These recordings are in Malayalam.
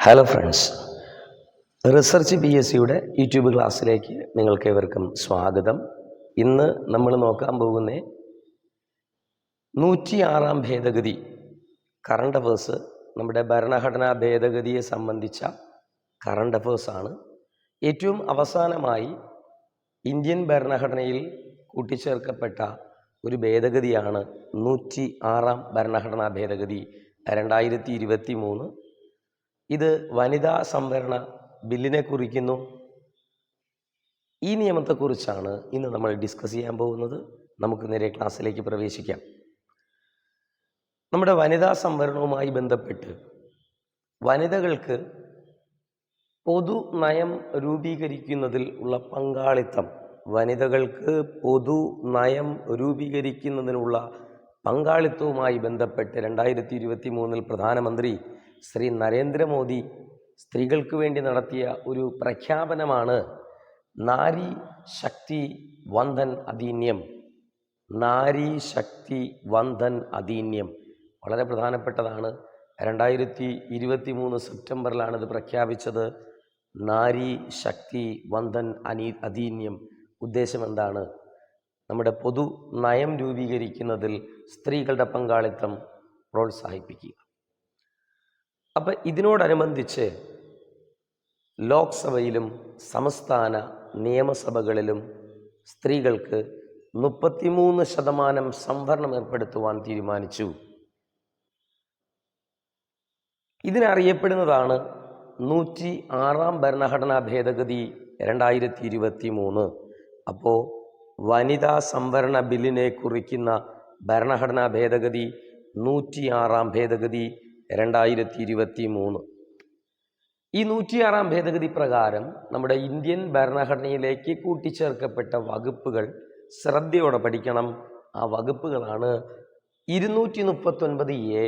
Hello friends research P S സിയുടെ യൂട്യൂബ് ക്ലാസ്സിലേക്ക് നിങ്ങൾക്ക് ഏവർക്കും സ്വാഗതം. ഇന്ന് നമ്മൾ നോക്കാൻ പോകുന്ന നൂറ്റിയാറാം ഭേദഗതി കറണ്ട് അഫേഴ്സ് നമ്മുടെ ഭരണഘടനാ ഭേദഗതിയെ സംബന്ധിച്ച കറണ്ട് അഫേഴ്സാണ് ഏറ്റവും അവസാനമായി ഇന്ത്യൻ ഭരണഘടനയിൽ കൂട്ടിച്ചേർക്കപ്പെട്ട ഒരു ഭേദഗതിയാണ് നൂറ്റി ആറാം ഭരണഘടനാ ഭേദഗതി രണ്ടായിരത്തി ഇരുപത്തി മൂന്ന് ഇത് വനിതാ സംവരണ ബില്ലിനെ കുറിക്കുന്നു. ഈ നിയമത്തെക്കുറിച്ചാണ് ഇന്ന് നമ്മൾ ഡിസ്കസ് ചെയ്യാൻ പോകുന്നത്. നമുക്ക് നേരെ ക്ലാസ്സിലേക്ക് പ്രവേശിക്കാം. നമ്മുടെ വനിതാ സംവരണവുമായി ബന്ധപ്പെട്ട് വനിതകൾക്ക് പൊതു നയം രൂപീകരിക്കുന്നതിൽ ഉള്ള പങ്കാളിത്തം വനിതകൾക്ക് പൊതു നയം രൂപീകരിക്കുന്നതിനുള്ള പങ്കാളിത്തവുമായി ബന്ധപ്പെട്ട് രണ്ടായിരത്തി ഇരുപത്തി മൂന്നിൽ പ്രധാനമന്ത്രി ശ്രീ നരേന്ദ്രമോദി സ്ത്രീകൾക്ക് വേണ്ടി നടത്തിയ ഒരു പ്രഖ്യാപനമാണ് നാരി ശക്തി വന്ദൻ അധീന്യം. നാരി ശക്തി വന്ദൻ അധീന്യം. വളരെ പ്രധാനപ്പെട്ടതാണ്. രണ്ടായിരത്തി ഇരുപത്തി മൂന്ന് സെപ്റ്റംബറിലാണ് ഇത് പ്രഖ്യാപിച്ചത്. നാരി ശക്തി വന്ദൻ അനീ അധീന്യം. ഉദ്ദേശം എന്താണ്? നമ്മുടെ പൊതു നയം രൂപീകരിക്കുന്നതിൽ സ്ത്രീകളുടെ പങ്കാളിത്തം പ്രോത്സാഹിപ്പിക്കുക. അപ്പം ഇതിനോടനുബന്ധിച്ച് ലോക്സഭയിലും സംസ്ഥാന നിയമസഭകളിലും സ്ത്രീകൾക്ക് മുപ്പത്തിമൂന്ന് ശതമാനം സംവരണം ഏർപ്പെടുത്തുവാൻ തീരുമാനിച്ചു. ഇതിനറിയപ്പെടുന്നതാണ് നൂറ്റി ആറാം ഭരണഘടനാ ഭേദഗതി രണ്ടായിരത്തി ഇരുപത്തി മൂന്ന് അപ്പോൾ വനിതാ സംവരണ ബില്ലിനെ കുറിക്കുന്ന ഭരണഘടനാ ഭേദഗതി നൂറ്റിയാറാം ഭേദഗതി രണ്ടായിരത്തി ഇരുപത്തി മൂന്ന് ഈ നൂറ്റിയാറാം ഭേദഗതി പ്രകാരം നമ്മുടെ ഇന്ത്യൻ ഭരണഘടനയിലേക്ക് കൂട്ടിച്ചേർക്കപ്പെട്ട വകുപ്പുകൾ ശ്രദ്ധയോടെ പഠിക്കണം. ആ വകുപ്പുകളാണ് ഇരുന്നൂറ്റി മുപ്പത്തൊൻപത് എ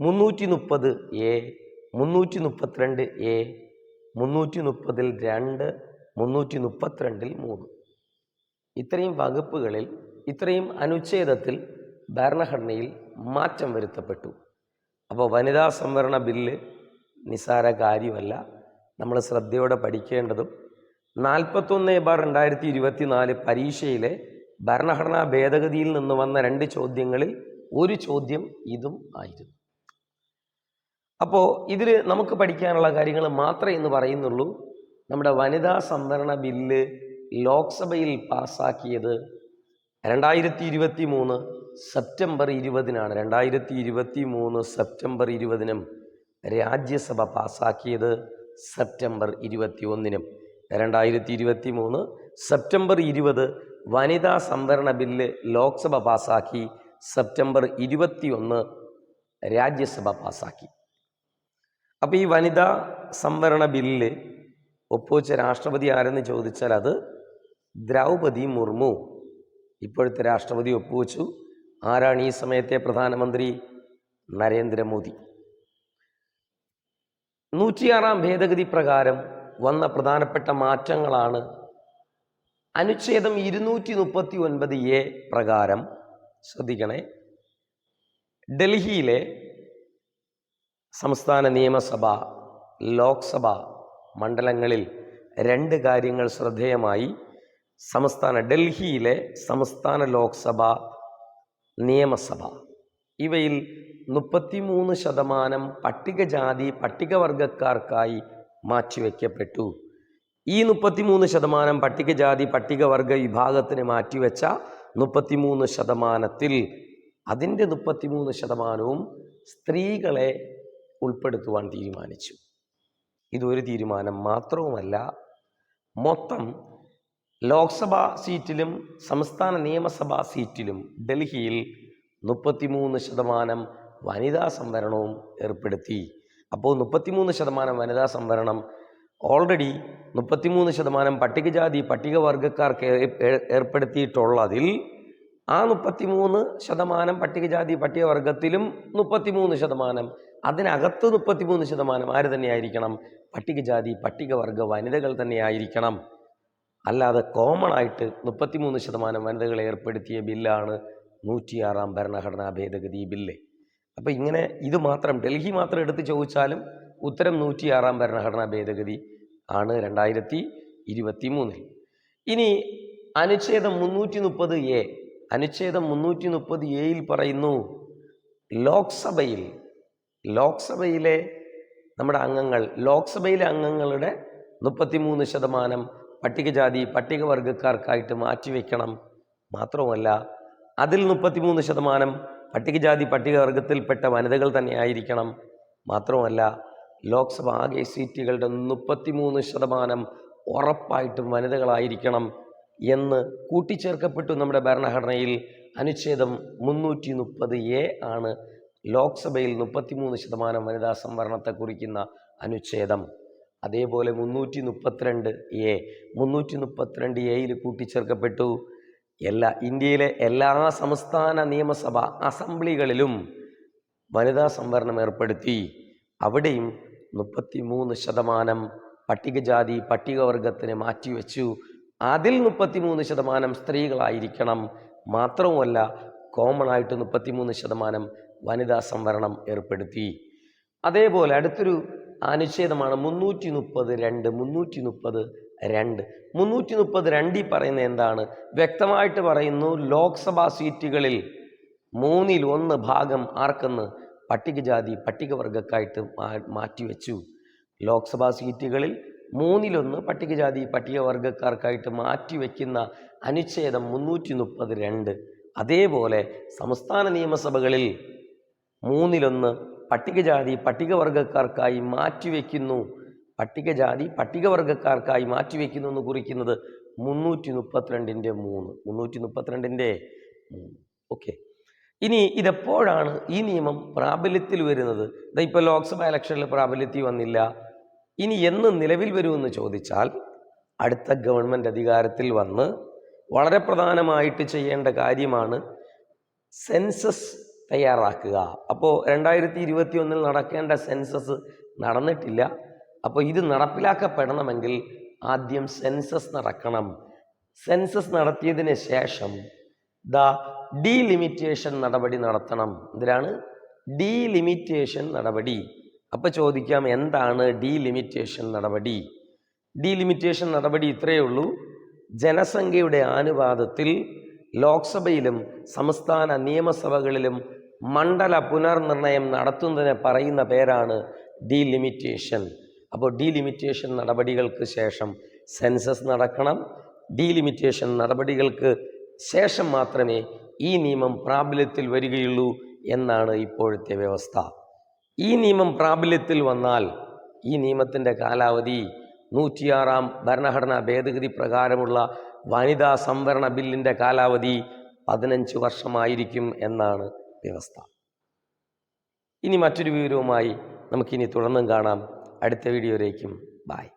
മുന്നൂറ്റി മുപ്പത് എ മുന്നൂറ്റി മുപ്പത്തിരണ്ട് എ മുന്നൂറ്റി മുപ്പതിൽ രണ്ട് മുന്നൂറ്റി മുപ്പത്തിരണ്ടിൽ മൂന്ന്. ഇത്രയും വകുപ്പുകളിൽ ഇത്രയും അനുച്ഛേദത്തിൽ ഭരണഘടനയിൽ മാറ്റം വരുത്തപ്പെട്ടു. അപ്പോൾ വനിതാ സംവരണ ബില്ല് നിസാര കാര്യമല്ല. നമ്മൾ ശ്രദ്ധയോടെ പഠിക്കേണ്ടതും നാൽപ്പത്തൊന്ന് ബാർ രണ്ടായിരത്തി ഇരുപത്തി നാല് പരീക്ഷയിലെ ഭരണഘടനാ ഭേദഗതിയിൽ നിന്ന് വന്ന രണ്ട് ചോദ്യങ്ങളിൽ ഒരു ചോദ്യം ഇതും ആയിരുന്നു. അപ്പോൾ ഇതിൽ നമുക്ക് പഠിക്കാനുള്ള കാര്യങ്ങൾ മാത്രമേ എന്ന് പറയുന്നുള്ളൂ. നമ്മുടെ വനിതാ സംവരണ ബില്ല് ലോക്സഭയിൽ പാസ്സാക്കിയത് രണ്ടായിരത്തി ഇരുപത്തി മൂന്ന് സെപ്റ്റംബർ ഇരുപതിനാണ്. രണ്ടായിരത്തി ഇരുപത്തി മൂന്ന് സെപ്റ്റംബർ ഇരുപതിനും രാജ്യസഭ പാസാക്കിയത് സെപ്റ്റംബർ ഇരുപത്തി ഒന്നിനും രണ്ടായിരത്തി ഇരുപത്തി മൂന്ന് സെപ്റ്റംബർ ഇരുപത് വനിതാ സംവരണ ബില്ല് ലോക്സഭ പാസാക്കി. സെപ്റ്റംബർ ഇരുപത്തി ഒന്ന് രാജ്യസഭ പാസാക്കി. അപ്പോൾ ഈ വനിതാ സംവരണ ബില്ല് ഒപ്പുവെച്ച രാഷ്ട്രപതി ആരെന്ന് ചോദിച്ചാൽ അത് ദ്രൗപദി മുർമു. ഇപ്പോഴത്തെ രാഷ്ട്രപതി ഒപ്പുവെച്ചു. ആരാണ് ഈ സമയത്തെ പ്രധാനമന്ത്രി? നരേന്ദ്രമോദി. നൂറ്റിയാറാം ഭേദഗതി പ്രകാരം വന്ന പ്രധാനപ്പെട്ട മാറ്റങ്ങളാണ് അനുച്ഛേദം ഇരുന്നൂറ്റി മുപ്പത്തി ഒൻപത് എ പ്രകാരം ശ്രദ്ധിക്കണേ. ഡൽഹിയിലെ സംസ്ഥാന നിയമസഭ ലോക്സഭ മണ്ഡലങ്ങളിൽ രണ്ട് കാര്യങ്ങൾ ശ്രദ്ധേയമായി. സംസ്ഥാന ഡൽഹിയിലെ സംസ്ഥാന ലോക്സഭ നിയമസഭ. ഇവയിൽ മുപ്പത്തിമൂന്ന് ശതമാനം പട്ടികജാതി പട്ടികവർഗക്കാർക്കായി മാറ്റിവെക്കപ്പെട്ടു. ഈ മുപ്പത്തിമൂന്ന് ശതമാനം പട്ടികജാതി പട്ടികവർഗ വിഭാഗത്തിന് മാറ്റിവെച്ച മുപ്പത്തിമൂന്ന് ശതമാനത്തിൽ അതിന്റെ മുപ്പത്തിമൂന്ന് ശതമാനവും സ്ത്രീകളെ ഉൾപ്പെടുത്തുവാൻ തീരുമാനിച്ചു. ഇതൊരു തീരുമാനം മാത്രവുമല്ല മൊത്തം ലോക്സഭാ സീറ്റിലും സംസ്ഥാന നിയമസഭാ സീറ്റിലും ഡൽഹിയിൽ മുപ്പത്തിമൂന്ന് ശതമാനം വനിതാ സംവരണവും ഏർപ്പെടുത്തി. അപ്പോൾ മുപ്പത്തിമൂന്ന് ശതമാനം വനിതാ സംവരണം ഓൾറെഡി മുപ്പത്തിമൂന്ന് ശതമാനം പട്ടികജാതി പട്ടികവർഗക്കാർക്ക് ഏർപ്പെടുത്തിയിട്ടുള്ളതിൽ ആ മുപ്പത്തിമൂന്ന് ശതമാനം പട്ടികജാതി പട്ടികവർഗത്തിലും മുപ്പത്തിമൂന്ന് ശതമാനം അതിനകത്ത് മുപ്പത്തിമൂന്ന് ശതമാനം ആര് തന്നെയായിരിക്കണം? പട്ടികജാതി പട്ടികവർഗ വനിതകൾ തന്നെയായിരിക്കണം. അല്ലാതെ കോമൺ ആയിട്ട് മുപ്പത്തിമൂന്ന് ശതമാനം വനിതകളെ ഏർപ്പെടുത്തിയ ബില്ലാണ് നൂറ്റിയാറാം ഭരണഘടനാ ഭേദഗതി ബില്ല്. അപ്പോൾ ഇങ്ങനെ ഇത് മാത്രം ഡൽഹി മാത്രം എടുത്ത് ചോദിച്ചാലും ഉത്തരം നൂറ്റിയാറാം ഭരണഘടനാ ഭേദഗതി ആണ് രണ്ടായിരത്തി ഇരുപത്തി മൂന്നിൽ ഇനി അനുച്ഛേദം മുന്നൂറ്റി മുപ്പത് എ അനുച്ഛേദം മുന്നൂറ്റി മുപ്പത് എയിൽ പറയുന്നു ലോക്സഭയിൽ ലോക്സഭയിലെ നമ്മുടെ അംഗങ്ങൾ ലോക്സഭയിലെ അംഗങ്ങളുടെ മുപ്പത്തിമൂന്ന് ശതമാനം പട്ടികജാതി പട്ടികവർഗക്കാർക്കായിട്ട് മാറ്റിവെക്കണം. മാത്രവുമല്ല അതിൽ മുപ്പത്തിമൂന്ന് ശതമാനം പട്ടികജാതി പട്ടികവർഗത്തിൽപ്പെട്ട വനിതകൾ തന്നെ ആയിരിക്കണം. മാത്രമല്ല ലോക്സഭ ആകെ സീറ്റുകളുടെ മുപ്പത്തിമൂന്ന് ശതമാനം ഉറപ്പായിട്ടും വനിതകളായിരിക്കണം എന്ന് കൂട്ടിച്ചേർക്കപ്പെട്ടു നമ്മുടെ ഭരണഘടനയിൽ അനുച്ഛേദം മുന്നൂറ്റി മുപ്പത് എ ആണ് ലോക്സഭയിൽ മുപ്പത്തിമൂന്ന് ശതമാനം വനിതാ സംവരണത്തെ കുറിക്കുന്ന അനുച്ഛേദം. അതേപോലെ മുന്നൂറ്റി മുപ്പത്തിരണ്ട് എ. മുന്നൂറ്റി മുപ്പത്തിരണ്ട് എയിൽ കൂട്ടിച്ചേർക്കപ്പെട്ടു. എല്ലാ ഇന്ത്യയിലെ എല്ലാ സംസ്ഥാന നിയമസഭ അസംബ്ലികളിലും വനിതാ സംവരണം ഏർപ്പെടുത്തി. അവിടെയും മുപ്പത്തി മൂന്ന് ശതമാനം പട്ടികജാതി പട്ടികവർഗത്തിന് മാറ്റിവെച്ചു. അതിൽ മുപ്പത്തിമൂന്ന് ശതമാനം സ്ത്രീകളായിരിക്കണം. മാത്രവുമല്ല കോമൺ ആയിട്ട് മുപ്പത്തിമൂന്ന് ശതമാനം വനിതാ സംവരണം ഏർപ്പെടുത്തി. അതേപോലെ അടുത്തൊരു അനുച്ഛേദമാണ് മുന്നൂറ്റി മുപ്പത് രണ്ട് മുന്നൂറ്റി മുപ്പത് രണ്ട്. മുന്നൂറ്റി മുപ്പത് രണ്ടിൽ പറയുന്നത് എന്താണ്? വ്യക്തമായിട്ട് പറയുന്നു ലോക്സഭാ സീറ്റുകളിൽ മൂന്നിൽ ഒന്ന് ഭാഗം ആർക്കെന്ന്? പട്ടികജാതി പട്ടികവർഗക്കായിട്ട് മാ- മാറ്റിവെച്ചു. ലോക്സഭാ സീറ്റുകളിൽ മൂന്നിലൊന്ന് പട്ടികജാതി പട്ടികവർഗക്കാർക്കായിട്ട് മാറ്റിവെക്കുന്ന അനുച്ഛേദം മുന്നൂറ്റി മുപ്പത് രണ്ട്. അതേപോലെ സംസ്ഥാന നിയമസഭകളിൽ മൂന്നിലൊന്ന് പട്ടികജാതി പട്ടികവർഗക്കാർക്കായി മാറ്റിവെക്കുന്നു. പട്ടികജാതി പട്ടികവർഗക്കാർക്കായി മാറ്റിവെക്കുന്നു എന്ന് കുറിക്കുന്നത് മുന്നൂറ്റി മുപ്പത്തിരണ്ടിന്റെ മൂന്ന്. മുന്നൂറ്റി മുപ്പത്തിരണ്ടിന്റെ മൂന്ന്. ഓക്കെ. ഇനി ഇതെപ്പോഴാണ് ഈ നിയമം പ്രാബല്യത്തിൽ വരുന്നത്? ഇതിപ്പോൾ ലോക്സഭ ഇലക്ഷനിൽ പ്രാബല്യത്തിൽ വന്നില്ല. ഇനി എന്ന് നിലവിൽ വരുമെന്ന് ചോദിച്ചാൽ അടുത്ത ഗവൺമെന്റ് അധികാരത്തിൽ വന്ന് വളരെ പ്രധാനമായിട്ട് ചെയ്യേണ്ട കാര്യമാണ് സെൻസസ് തയ്യാറാക്കുക. അപ്പോൾ രണ്ടായിരത്തി ഇരുപത്തി ഒന്നിൽ നടക്കേണ്ട സെൻസസ് നടന്നിട്ടില്ല. അപ്പോൾ ഇത് നടപ്പിലാക്കപ്പെടണമെങ്കിൽ ആദ്യം സെൻസസ് നടക്കണം. സെൻസസ് നടത്തിയതിന് ശേഷം ദ ഡീലിമിറ്റേഷൻ നടപടി നടത്തണം. എന്തിനാണ്? ഡീലിമിറ്റേഷൻ നടപടി. അപ്പോൾ ചോദിക്കാം എന്താണ് ഡീലിമിറ്റേഷൻ നടപടി? ഡീലിമിറ്റേഷൻ നടപടി ഇത്രയേ ഉള്ളൂ. ജനസംഖ്യയുടെ ആനുപാതത്തിൽ ലോക്സഭയിലും സംസ്ഥാന നിയമസഭകളിലും മണ്ഡല പുനർനിർണയം നടത്തുന്നതിന് പറയുന്ന പേരാണ് ഡീലിമിറ്റേഷൻ. അപ്പോൾ ഡീലിമിറ്റേഷൻ നടപടികൾക്ക് ശേഷം സെൻസസ് നടക്കണം. ഡീലിമിറ്റേഷൻ നടപടികൾക്ക് ശേഷം മാത്രമേ ഈ നിയമം പ്രാബല്യത്തിൽ വരികയുള്ളൂ എന്നാണ് ഇപ്പോഴത്തെ വ്യവസ്ഥ. ഈ നിയമം പ്രാബല്യത്തിൽ വന്നാൽ ഈ നിയമത്തിന്റെ കാലാവധി നൂറ്റിയാറാം ഭരണഘടനാ ഭേദഗതി പ്രകാരമുള്ള വനിതാ സംവരണ ബില്ലിന്റെ കാലാവധി പതിനഞ്ച് വർഷമായിരിക്കും എന്നാണ് വ്യവസ്ഥ. ഇനി മറ്റൊരു വിവരവുമായി നമുക്കിനി തുടർന്നും കാണാം. അടുത്ത വീഡിയോയിലേക്കും. ബായ്